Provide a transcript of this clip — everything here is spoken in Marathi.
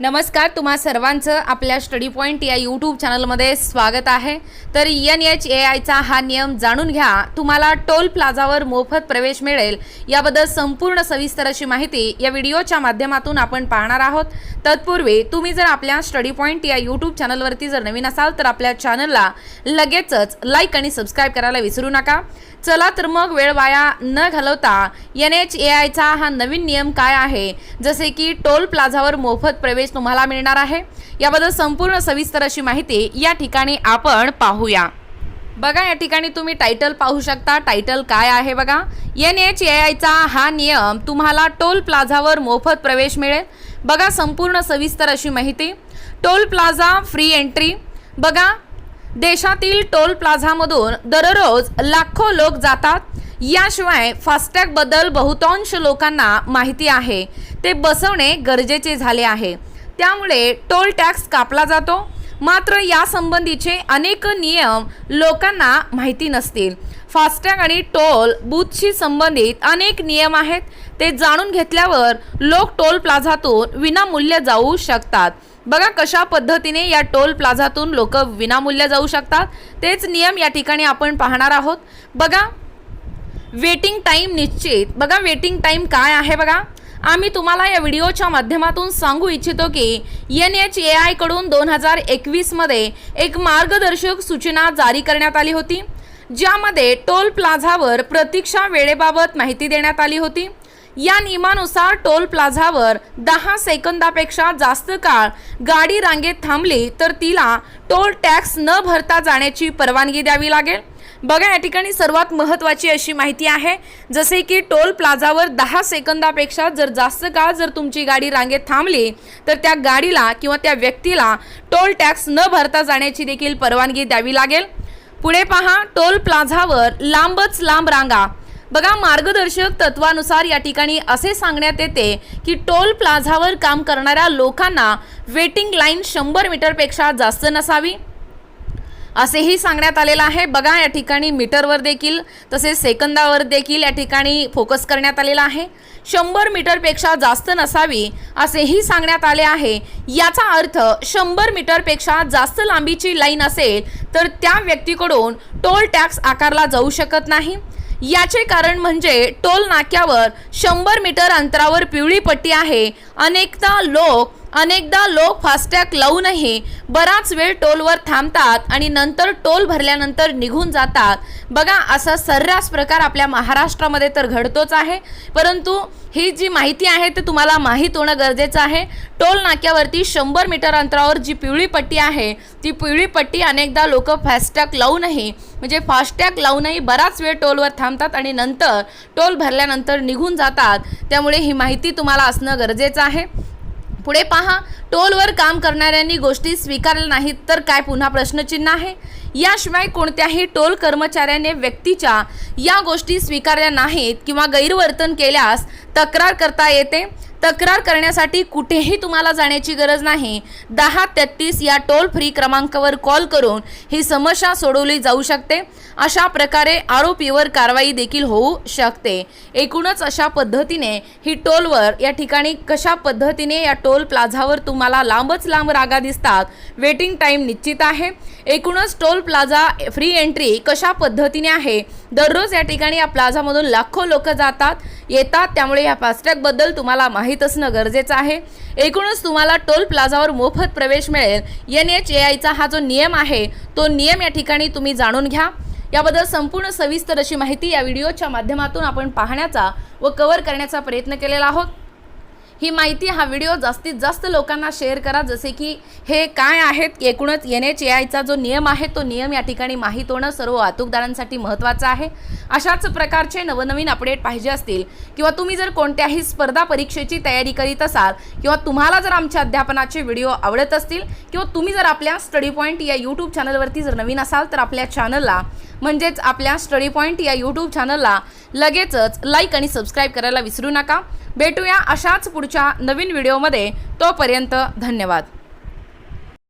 नमस्कार तुम्हा सर्वांचं आपल्या स्टडी पॉईंट या यूट्यूब चॅनलमध्ये स्वागत आहे. तर एन एच ए आयचा हा नियम जाणून घ्या. तुम्हाला टोल प्लाझावर मोफत प्रवेश मिळेल. याबद्दल संपूर्ण सविस्तर अशी माहिती या व्हिडिओच्या माध्यमातून आपण पाहणार आहोत. तत्पूर्वी तुम्ही जर आपल्या स्टडी पॉईंट या यूट्यूब चॅनलवरती जर नवीन असाल तर आपल्या चॅनलला लगेचच लाईक आणि सबस्क्राईब करायला विसरू नका. चला तर मग वेळ वाया न घालवता एन एच ए आयचा हा नवीन नियम काय आहे? जसे की टोल प्लाझावर मोफत प्रवेश तुम्हाला मिळणार आहे. याबद्दल संपूर्ण सविस्तर अशी माहिती या ठिकाणी आपण पाहूया. बघा या ठिकाणी तुम्ही टायटल पाहू शकता. टायटल काय आहे बघा? एन एच ए आयचा हा नियम तुम्हाला टोल प्लाझावर मोफत प्रवेश मिळेल. बघा संपूर्ण सविस्तर अशी माहिती. Toll plaza free entry. बघा देशातील टोल प्लाझामधून दररोज लाखो लोक जातात. याशिवाय फास्टॅगबद्दल बहुतांश लोकांना माहिती आहे. ते बसवणे गरजेचे झाले आहे. त्यामुळे टोल टॅक्स कापला जातो. मात्र यासंबंधीचे अनेक नियम लोकांना माहिती नसतील. फास्टॅग आणि टोल बूथशी संबंधित अनेक नियम आहेत. ते जाणून घेतल्यावर लोक टोल प्लाझातून विनामूल्य जाऊ शकतात. बघा कशा पद्धतीने या टोल प्लाझातून लोक विनामूल्य जाऊ शकतात. तेच नियम या ठिकाणी आपण पाहणार आहोत. बघा वेटिंग टाईम निश्चित. बघा वेटिंग टाईम काय आहे बघा. आम्ही तुम्हाला या व्हिडिओच्या माध्यमातून सांगू इच्छितो की एन एच ए आयकडून दोन हजार एकवीसमध्ये एक मार्गदर्शक सूचना जारी करण्यात आली होती. ज्यामध्ये टोल प्लाझावर प्रतीक्षा वेळेबाबत माहिती देण्यात आली होती. या नियमानुसार टोल प्लाझावर दहा सेकंदापेक्षा जास्त काळ गाडी रांगेत थांबली तर तिला टोल टॅक्स न भरता जाण्याची परवानगी द्यावी लागेल. बघा या ठिकाणी सर्वात महत्त्वाची अशी माहिती आहे जसे की टोल प्लाझावर दहा सेकंदापेक्षा जर जास्त काळ जर तुमची गाडी रांगेत थांबली तर त्या गाडीला किंवा त्या व्यक्तीला टोल टॅक्स न भरता जाण्याची देखील परवानगी द्यावी लागेल. पुढे पहा टोल प्लाझावर लांबच लांब रांगा. बघा मार्गदर्शक तत्वानुसार या ठिकाणी असे सांगण्यात येते की टोल प्लाझावर काम करणाऱ्या लोकांना वेटिंग लाईन शंभर मीटरपेक्षा जास्त नसावी. असेही सांगण्यात आलेलं आहे. बघा या ठिकाणी मीटरवर देखील तसेच सेकंदावर देखील या ठिकाणी फोकस करण्यात आलेला आहे. शंभर मीटरपेक्षा जास्त नसावी असेही सांगण्यात आले आहे. याचा अर्थ शंभर मीटरपेक्षा जास्त लांबीची लाईन असेल तर त्या व्यक्तीकडून टोल टॅक्स आकारला जाऊ शकत नाही. याचे कारण म्हणजे टोल नाक्यावर शंभर मीटर अंतरावर पिवळी पट्टी आहे. अनेकदा लोक अनेकदा लोक फास्टॅग लावूनही बराच वेळ टोलवर थांबतात आणि नंतर टोल भरल्यानंतर निघून जातात. बघा असा सर्रास प्रकार आपल्या महाराष्ट्रामध्ये तर घडतोच आहे. परंतु ही जी माहिती आहे ते तुम्हाला माहीत होणं गरजेचं आहे. टोल नाक्यावरती शंभर मीटर अंतरावर जी पिवळी पट्टी आहे ती पिवळी पट्टी अनेकदा लोक फास्टॅग लावूनही म्हणजे फास्टॅग लावूनही बराच वेळ टोलवर थांबतात आणि नंतर टोल भरल्यानंतर निघून जातात. त्यामुळे ही माहिती तुम्हाला असणं गरजेचं आहे. पुढे पहा टोलवर काम करणाऱ्यांनी गोष्टी स्वीकारल्या नाहीत तर काय पुन्हा प्रश्नचिन्ह आहे? याशिवाय कोणत्याही टोल कर्मचाऱ्याने व्यक्तीच्या या गोष्टी स्वीकारल्या नाहीत किंवा गैरवर्तन केल्यास तक्रार करता येते. तक्रार करण्यासाठी कुठेही तुम्हाला जाण्याची गरज नाही. दहा तेहतीस या टोल फ्री क्रमांकावर कॉल करून ही समस्या सोडवली जाऊ शकते. अशा प्रकारे आरोपीवर कारवाई देखील होऊ शकते. एकूणच अशा पद्धतीने ही टोलवर या ठिकाणी कशा पद्धतीने या टोल प्लाझावर तुम्हाला लांबच लांब रागा दिसतात वेटिंग टाईम निश्चित आहे. एकूणच टोल प्लाझा फ्री एंट्री कशा पद्धतीने आहे? दररोज या ठिकाणी या प्लाझामधून लाखो लोक जातात. येतात. त्यामुळे या फास्टॅगबद्दल तुम्हाला माहीत असणं गरजेचं आहे. एकूणच तुम्हाला टोल प्लाझावर मोफत प्रवेश मिळेल. एन एच ए आयचा हा जो नियम आहे तो नियम या ठिकाणी तुम्ही जाणून घ्या. याबद्दल संपूर्ण सविस्तर अशी माहिती या व्हिडिओच्या माध्यमातून आपण पाहण्याचा व कव्हर करण्याचा प्रयत्न केलेला आहोत. ही माहिती हा व्हिडिओ जास्तीत जास्त लोकांना शेअर करा. जसे की हे काय आहेत एकूणच एन एच ए आयचा जो नियम आहे तो नियम या ठिकाणी माहीत होणं सर्व वाहतूकदारांसाठी महत्त्वाचं आहे. अशाच प्रकारचे नवनवीन अपडेट पाहिजे असतील किंवा तुम्ही जर कोणत्याही स्पर्धा परीक्षेची तयारी करीत असाल किंवा तुम्हाला जर आमच्या अध्यापनाचे व्हिडिओ आवडत असतील किंवा तुम्ही जर आपल्या स्टडी पॉईंट या यूट्यूब चॅनलवरती जर नवीन असाल तर आपल्या चॅनलला म्हणजेच आपल्या स्टडी पॉईंट या यूट्यूब चॅनलला लगेचच लाईक आणि सबस्क्राईब करायला विसरू नका. भेटूया अशाच पुढे पुढच्या नवीन व्हिडिओमध्ये तोपर्यंत धन्यवाद.